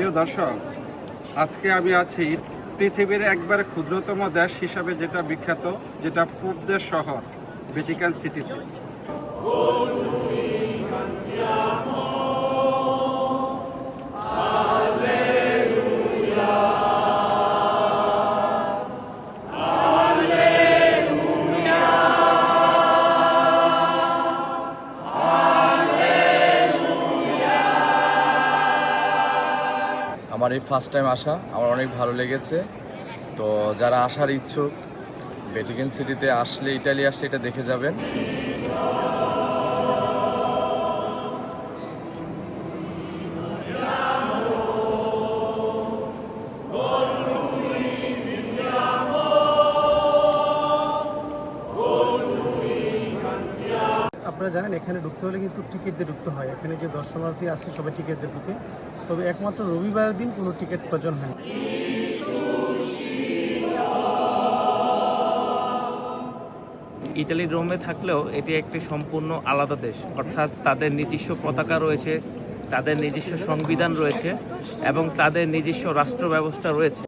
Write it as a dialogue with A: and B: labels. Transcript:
A: প্রিয় দর্শক, আজকে আমি আছি পৃথিবীর একবার ক্ষুদ্রতম দেশ হিসাবে যেটা বিখ্যাত, যেটা পূর্বের শহর ভ্যাটিকান সিটিতে
B: আমার এই ফার্স্ট টাইম আসা, আমার অনেক ভালো লেগেছে। তো যারা আসার ইচ্ছুক ভ্যাটিকান সিটিতে আসলে ইটালি আসলে এটা দেখে যাবেন।
C: আপনারা জানেন, এখানে ঢুকতে হলে কিন্তু টিকিট দিয়ে ঢুকতে হয়। এখানে যে দর্শনার্থী আছে, সবাই টিকিট দিয়ে ঢুকে। তবে একমাত্র রবিবারের দিন কোনো টিকিট প্রয়োজন হয়
D: ইটালি রোমে থাকলেও এটি একটি সম্পূর্ণ আলাদা দেশ। অর্থাৎ তাদের নিজস্ব পতাকা রয়েছে, তাদের নিজস্ব সংবিধান রয়েছে এবং তাদের নিজস্ব রাষ্ট্র ব্যবস্থা রয়েছে।